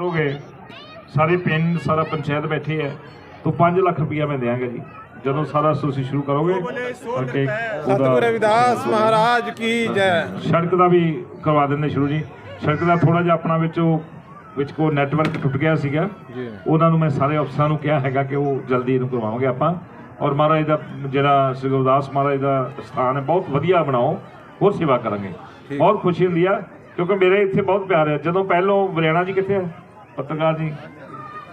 ਕਰੋਗੇ ਸਾਰੇ ਪਿੰਡ ਸਾਰਾ ਪੰਚਾਇਤ ਬੈਠੀ ਹੈ। ਤੋਂ 5 ਲੱਖ ਰੁਪਇਆ ਮੈਂ ਦਿਆਂਗਾ ਜੀ। ਜਦੋਂ ਸਾਰਾ ਤੁਸੀਂ ਸ਼ੁਰੂ ਕਰੋਗੇ ਕਰਕੇ ਸਤਿਗੁਰੂ ਰਵਿਦਾਸ ਮਹਾਰਾਜ ਕੀ ਜੈ। ਸੜਕ ਦਾ ਵੀ ਕਰਵਾ ਦਿੰਦੇ ਸ਼ੁਰੂ ਜੀ। ਸੜਕ ਦਾ ਥੋੜਾ ਜਿਹਾ ਆਪਣਾ ਵਿੱਚ ਉਹ ਵਿੱਚ ਕੋ ਨੈਟਵਰਕ ਟੁੱਟ ਗਿਆ ਸੀਗਾ। ਉਹਨਾਂ ਨੂੰ ਮੈਂ ਸਾਰੇ ਅਫਸਰਾਂ ਨੂੰ ਕਿਹਾ ਹੈਗਾ ਕਿ ਉਹ ਜਲਦੀ ਇਹਨੂੰ ਕਰਵਾਵਾਂਗੇ ਆਪਾਂ। ਔਰ ਮਹਾਰਾਜ ਦਾ ਜਿਹੜਾ ਸ੍ਰੀ ਗੁਰਦਾਸ ਮਹਾਰਾਜ ਦਾ ਸਥਾਨ ਹੈ ਬਹੁਤ ਵਧੀਆ ਬਣਾਓ। ਹੋਰ ਸੇਵਾ ਕਰਾਂਗੇ। ਬਹੁਤ ਖੁਸ਼ੀ ਹੁੰਦੀ ਆ ਕਿਉਂਕਿ ਮੇਰੇ ਇੱਥੇ ਬਹੁਤ ਪਿਆਰ ਹੈ। ਜਦੋਂ ਪਹਿਲੋਂ ਵਰਿਆਣਾ ਜੀ ਕਿੱਥੇ ਆ? ਪੱਤਰਕਾਰ ਜੀ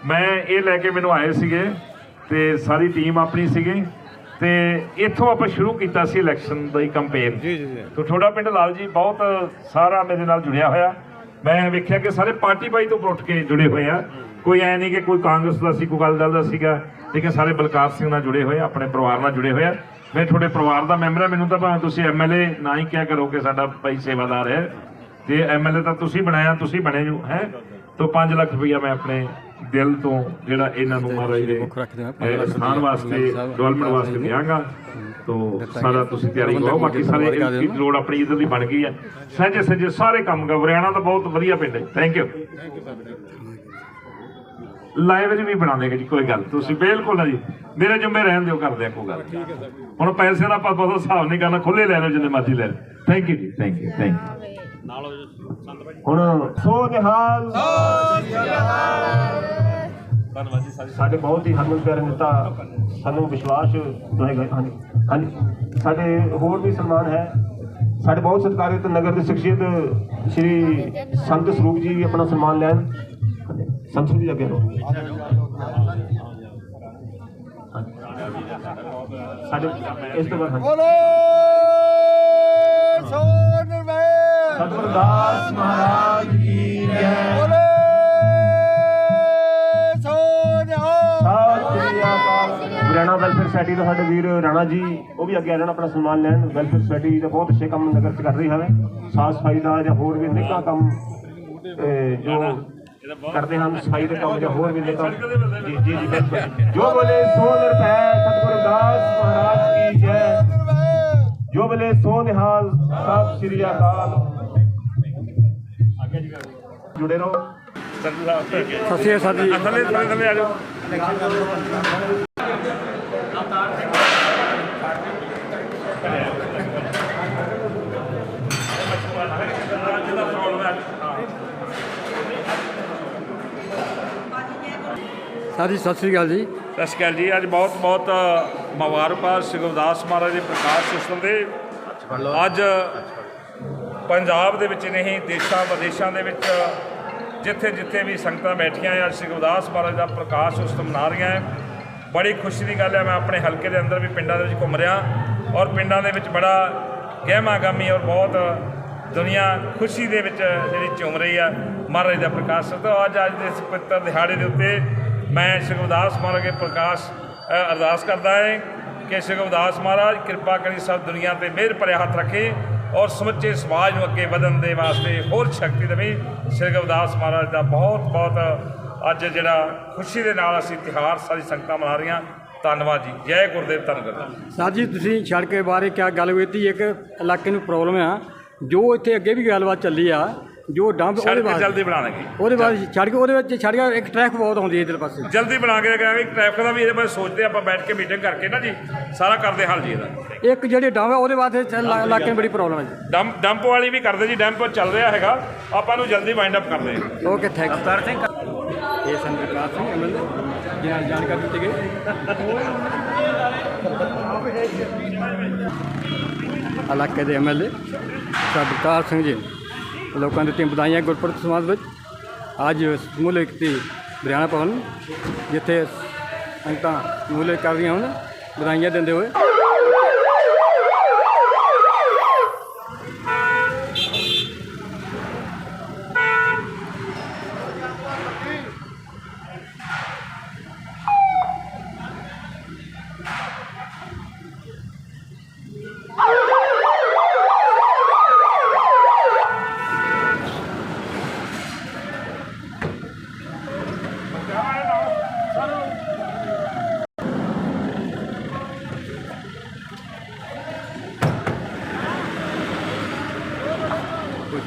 ਮੈਂ ਇਹ ਲੈ ਕੇ ਮੈਨੂੰ ਆਏ ਸੀਗੇ ਤੇ ਸਾਰੀ ਟੀਮ ਆਪਣੀ ਸੀਗੀ ਤੇ ਇੱਥੋਂ ਆਪਾਂ ਸ਼ੁਰੂ ਕੀਤਾ ਸੀ ਇਲੈਕਸ਼ਨ ਦੀ ਕੰਪੇਨ ਜੀ ਜੀ ਜੀ। ਤੋ ਛੋਟਾ ਪਿੰਡ ਲਾਲ ਜੀ ਬਹੁਤ ਸਾਰਾ ਮੇਰੇ ਨਾਲ ਜੁੜਿਆ ਹੋਇਆ। ਮੈਂ ਵੇਖਿਆ ਕਿ ਸਾਰੇ ਪਾਰਟੀ ਬਾਈ ਤੋਂ ਉੱਠ ਕੇ ਜੁੜੇ ਹੋਏ ਆ। ਕੋਈ ਐ ਨਹੀਂ ਕਿ ਕੋਈ ਕਾਂਗਰਸ ਦਾ ਸੀ ਕੋਈ ਗੱਲ ਦਾ ਸੀਗਾ ਲੇਕਿਨ ਸਾਰੇ ਬਲਕਾਰ ਸਿੰਘ ਨਾਲ ਜੁੜੇ ਹੋਏ ਆ, ਆਪਣੇ ਪਰਿਵਾਰ ਨਾਲ ਜੁੜੇ ਹੋਏ ਆ। ਮੈਂ ਤੁਹਾਡੇ ਪਰਿਵਾਰ ਦਾ ਮੈਂਬਰ ਆ ਮੈਨੂੰ ਤਾਂ ਭਾਵੇਂ ਤੁਸੀਂ ਐਮਐਲਏ ਨਾ ਹੀ ਕਿਹਾ ਕਰੋ ਕਿ ਸਾਡਾ ਭਾਈ ਸੇਵਾਦਾਰ ਹੈ। ਤੇ ਐਮਐਲਏ ਤਾਂ ਤੁਸੀਂ ਬਣਾਇਆ ਤੁਸੀਂ ਬਣੇ ਜੋ ਹੈ? ਤੋਂ 5 ਲੱਖ ਰੁਪਈਆ ਮੈਂ ਆਪਣੇ ਦਿਲ ਤੋਂ ਜਿਹੜਾ ਇਹਨਾਂ ਨੂੰ ਮਹਾਰਾਜ ਦੇ ਸਥਾਨ ਵਾਸਤੇ ਡਿਵੈਲਪਮੈਂਟ ਵਾਸਤੇ ਦਿਆਂਗਾ। ਤੋਂ ਸਾਰਾ ਤੁਸੀਂ ਤਿਆਰੀ ਕਰੋ ਬਾਕੀ ਸਾਰੇ ਇੱਕ ਰੋਡ ਆਪਣੀ ਇਧਰ ਦੀ ਬਣ ਗਈ ਹੈ। ਸਹਿਜੇ ਸਹਿਜੇ ਸਾਰੇ ਕੰਮ ਗਾ ਹਰਿਆਣਾ ਤਾਂ ਬਹੁਤ ਵਧੀਆ ਪਿੰਡ ਹੈ। ਥੈਂਕ ਯੂ ਲਾਇਬ੍ਰੇਰੀ ਵੀ ਬਣਾ ਦੇਗੇ ਜੀ ਕੋਈ ਗੱਲ ਤੁਸੀਂ ਬਿਲਕੁਲ ਨਾ ਜੀ ਮੇਰੇ ਜੁੰਮੇ ਰਹਿਣ ਦਿਓ ਕਰਦੇ ਆ ਕੋਈ ਗੱਲ ਹੁਣ ਪੈਸੇ ਦਾ ਆਪਾਂ ਬਹੁਤਾ ਹਿਸਾਬ ਨਹੀਂ ਕਰਨਾ ਖੁੱਲੇ ਲੈ ਲਓ ਜਿੰਨੇ ਮਰਜ਼ੀ ਲੈ ਲਓ। ਥੈਂਕ ਯੂ ਜੀ ਥੈਂਕ ਯੂ ਥੈਂਕ ਯੂ ਹੁਣ ਸੋ ਨਿਹਾਲ ਧੰਨਵਾਦ ਜੀ ਸਾਡੇ ਬਹੁਤ ਹੀ ਹਰਮਨ ਪਿਆਰੇ ਨੇਤਾ ਸਾਨੂੰ ਵਿਸ਼ਵਾਸ ਦਵਾਏਗਾ ਹਾਂਜੀ ਹਾਂਜੀ। ਸਾਡੇ ਹੋਰ ਵੀ ਸਨਮਾਨ ਹੈ। ਸਾਡੇ ਬਹੁਤ ਸਤਿਕਾਰਯੋਗ ਨਗਰ ਦੇ ਸ਼ਖਸੀਅਤ ਸ਼੍ਰੀ ਸੰਤ ਸਰੂਪ ਜੀ ਵੀ ਆਪਣਾ ਸਨਮਾਨ ਲੈਣ। ਸੰਤ ਸਰੂਪ ਜੀ ਅੱਗੇ ਆਓ। ਸਾਡੇ ਇਸ ਤੋਂ ਬਾਅਦ ਹਾਂਜੀ। ਬੋਲੇ ਸੋ ਸਤਿਗੁਰੂ ਦਾਸ ਮਹਾਰਾਜ ਕੀ ਜੈ। ਬੋਲੇ ਹਰਿਆਣਾ ਵੈਲਫੇਅਰ ਸੋਸਾਇਟੀ ਦਾ ਸਾਡੇ ਵੀਰ ਰਾਣਾ ਜੀ ਉਹ ਵੀ ਅੱਗੇ ਆ ਜਾਣ ਆਪਣਾ ਸਨਮਾਨ ਲੈਣ। ਵੈਲਫੇਅਰ ਸੋਸਾਇਟੀ ਦਾ ਬਹੁਤ ਅੱਛੇ ਕੰਮ ਨਗਰ ਚ ਕਰ ਰਹੀ ਹੈ। ਸਾਫ਼ ਸਫ਼ਾਈ ਦਾ ਜਾਂ ਹੋਰ ਵੀ ਅਨੇਕਾਂ ਕੰਮ ਜੋ ਕਰਦੇ ਹਨ ਸਫ਼ਾਈ ਦੇ ਕੰਮ ਜਾਂ ਹੋਰ ਵੀ ਅਨੇਕਾਂ ਜੀ ਜੀ ਜੀ ਬੋਲੇ ਸੋ ਨਿਰਭੈ ਸਤਿਗੁਰੂ ਦਾਸ ਮਹਾਰਾਜ ਕੀ ਜੈ। ਜੋ ਬੋਲੇ ਸੋ ਨਿਹਾਲ। ਸਤਿ ਸ੍ਰੀ ਅਕਾਲ। ਜੁੜੇ ਰਹੋ। ਸਤਿ ਸਤਿ ਸ਼੍ਰੀ ਅਕਾਲ ਜੀ। ਥੱਲੇ ਥੱਲੇ ਥੱਲੇ ਆ ਜਾਓ। ਸਰ ਸਤਿ ਸ਼੍ਰੀ ਅਕਾਲ ਜੀ। ਸਤਿ ਸ਼੍ਰੀ ਅਕਾਲ ਜੀ। ਅੱਜ ਬਹੁਤ ਬਹੁਤ ਮੁਬਾਰਕਾਂ ਸ੍ਰੀ ਗੁਰਦਾਸ ਮਹਾਰਾਜ ਦੇ ਪ੍ਰਕਾਸ਼ ਉਤਸਵ ਦੇ ਅੱਜ ਪੰਜਾਬ ਦੇ ਵਿੱਚ ਨਹੀਂ ਦੇਸ਼ਾਂ ਵਿਦੇਸ਼ਾਂ ਦੇ ਵਿੱਚ ਜਿੱਥੇ ਜਿੱਥੇ ਵੀ ਸੰਗਤਾਂ ਬੈਠੀਆਂ ਆ, ਸ੍ਰੀ ਗੁਰਦਾਸ ਮਹਾਰਾਜ ਦਾ ਪ੍ਰਕਾਸ਼ ਉਤਸਵ ਮਨਾ ਰਹੀਆਂ ਹੈ ਬੜੀ ਖੁਸ਼ੀ ਦੀ ਗੱਲ ਹੈ, ਮੈਂ ਆਪਣੇ ਹਲਕੇ ਦੇ ਅੰਦਰ ਵੀ ਪਿੰਡਾਂ ਦੇ ਵਿੱਚ ਘੁੰਮ ਰਿਹਾ ਔਰ ਪਿੰਡਾਂ ਦੇ ਵਿੱਚ ਬੜਾ ਗਹਿਮਾਗਾਮੀ ਔਰ ਬਹੁਤ ਦੁਨੀਆ ਖੁਸ਼ੀ ਦੇ ਵਿੱਚ ਜਿਹੜੀ ਝੂਮ ਰਹੀ ਆ, ਮਹਾਰਾਜ ਦਾ ਪ੍ਰਕਾਸ਼। ਤੋਂ ਅੱਜ ਅੱਜ ਦੇ ਇਸ ਪਵਿੱਤਰ ਦਿਹਾੜੇ ਦੇ ਉੱਤੇ ਮੈਂ ਸ਼੍ਰੀ ਗੁਰਦਾਸ ਮਹਾਰਾਜ ਦੇ ਪ੍ਰਕਾਸ਼ ਅਰਦਾਸ ਕਰਦਾ ਹੈ ਕਿ ਸ਼੍ਰੀ ਗੁਰਦਾਸ ਮਹਾਰਾਜ ਕਿਰਪਾ ਕਰੀ ਸਭ ਦੁਨੀਆ ਤੇ ਮਿਹਰ ਭਰਿਆ ਹੱਥ ਰੱਖੇ। ਔਰ ਸਮੁੱਚੇ ਸਮਾਜ ਨੂੰ ਅੱਗੇ ਵਧਣ ਦੇ ਵਾਸਤੇ ਹੋਰ ਸ਼ਕਤੀ ਦੇਵੇ ਸ਼੍ਰੀ ਗੁਰਦਾਸ ਮਹਾਰਾਜ ਦਾ ਬਹੁਤ ਬਹੁਤ ਅੱਜ ਜਿਹੜਾ ਖੁਸ਼ੀ ਦੇ ਨਾਲ ਅਸੀਂ ਤਿਹਾਰ ਸਾਰੀ ਸੰਗਤਾਂ ਮਨਾ ਰਹੀਆਂ। ਧੰਨਵਾਦ ਜੀ। ਜੈ ਗੁਰਦੇਵ ਧੰਨਵਾਦ ਸਰ ਜੀ, ਤੁਸੀਂ ਸੜਕ ਬਾਰੇ ਕਿਆ ਗੱਲ ਕੀਤੀ ਇੱਕ ਇਲਾਕੇ ਨੂੰ ਪ੍ਰੋਬਲਮ ਆ। ਜੋ ਇੱਥੇ ਅੱਗੇ ਵੀ ਗੱਲਬਾਤ ਚੱਲੀ ਆ ਜੋ ਡੰਪ ਉਹਦੇ ਸੜਕ ਬਾਅਦ ਜਲਦੀ ਬਣਾ ਦਾਂਗੇ ਉਹਦੇ ਬਾਅਦ ਸੜਕ ਉਹਦੇ ਵਿੱਚ ਸੜਕ ਇੱਕ ਟ੍ਰੈਫਿਕ ਬਹੁਤ ਆਉਂਦੀ ਹੈ ਇਧਰ ਪਾਸੇ। ਜਲਦੀ ਬਣਾ ਕੇ ਕਰਾਂਗੇ ਟ੍ਰੈਫਿਕ ਦਾ ਵੀ ਇਹਦੇ ਬਾਰੇ ਸੋਚਦੇ ਆਪਾਂ ਬੈਠ ਕੇ ਮੀਟਿੰਗ ਕਰਕੇ ਨਾ ਜੀ ਸਾਰਾ ਕਰਦੇ ਹੱਲ ਜੀ ਇਹਦਾ। ਇੱਕ ਜਿਹੜੀ ਡੰਪ ਹੈ ਉਹਦੇ ਬਾਅਦ ਇਲਾਕੇ ਨੂੰ ਬੜੀ ਪ੍ਰੋਬਲਮ ਹੈ ਜੀ। ਡੰਪ ਡੰਪ ਵਾਲੀ ਵੀ ਕਰਦੇ ਜੀ ਡੰਪ ਚੱਲ ਰਿਹਾ ਹੈਗਾ। ਆਪਾਂ ਨੂੰ ਜਲਦੀ ਵਾਈਂਡ ਅਪ ਕਰਦੇ ਹਾਂ। Okay thank you Avtar Singh ਇਹ ਸੰਤਕਾਰ ਸਿੰਘ ਐਮਐਲਏ ਜਿਹਨਾਂ ਜਾਣਕਾਰੀ ਦਿੱਤੀ ਗਈ। ਇਲਾਕੇ ਦੇ ਐਮਐਲਏ ਸਰਦਾਰ ਸਿੰਘ ਜੀ। ਲੋਕਾਂ ਦਿੱਤੀਆਂ ਵਧਾਈਆਂ ਗੁਰਪੁਰਬ ਸਮਾਜ ਵਿੱਚ। ਅੱਜ ਸਮੂਲੇ ਕੀਤੀ ਹਰਿਆਣਾ ਭਵਨ, ਜਿੱਥੇ ਸੰਗਤਾਂ ਸਮੂਲੇ ਕਰ ਰਹੀਆਂ ਹਨ ਵਧਾਈਆਂ ਦਿੰਦੇ ਹੋਏ।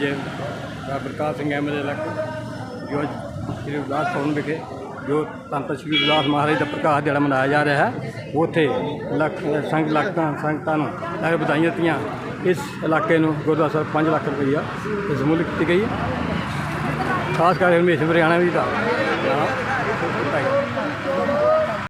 ਜੇ ਪ੍ਰਕਾਸ਼ ਸਿੰਘ ਐਮਐਲਏ ਇਲਾਕੇ ਜੋ ਸ੍ਰੀ ਗੁਰਦਾਸ ਭਵਨ ਵਿਖੇ ਜੋ ਸੰਤ ਸ੍ਰੀ ਗੁਰਦਾਸ ਮਹਾਰਾਜ ਦਾ ਪ੍ਰਕਾਸ਼ ਦਿਹਾੜਾ ਮਨਾਇਆ ਜਾ ਰਿਹਾ ਹੈ, ਉੱਥੇ ਲੱਖ, ਸੰਗ ਲੱਖਾਂ ਸੰਗਤਾਂ ਨੂੰ ਲੱਖ ਵਧਾਈਆਂ ਦਿੱਤੀਆਂ। ਇਸ ਇਲਾਕੇ ਨੂੰ ਗੁਰਦੁਆਰਾ ਸਾਹਿਬ 5 ਲੱਖ ਰੁਪਈਆ ਇਸ ਮੁੱਲ ਕੀਤੀ ਗਈ ਹੈ। ਖਾਸ ਕਰਕੇ ਹਰਮੇਸ਼ ਹਰਿਆਣਾ ਵੀ ਦਾ।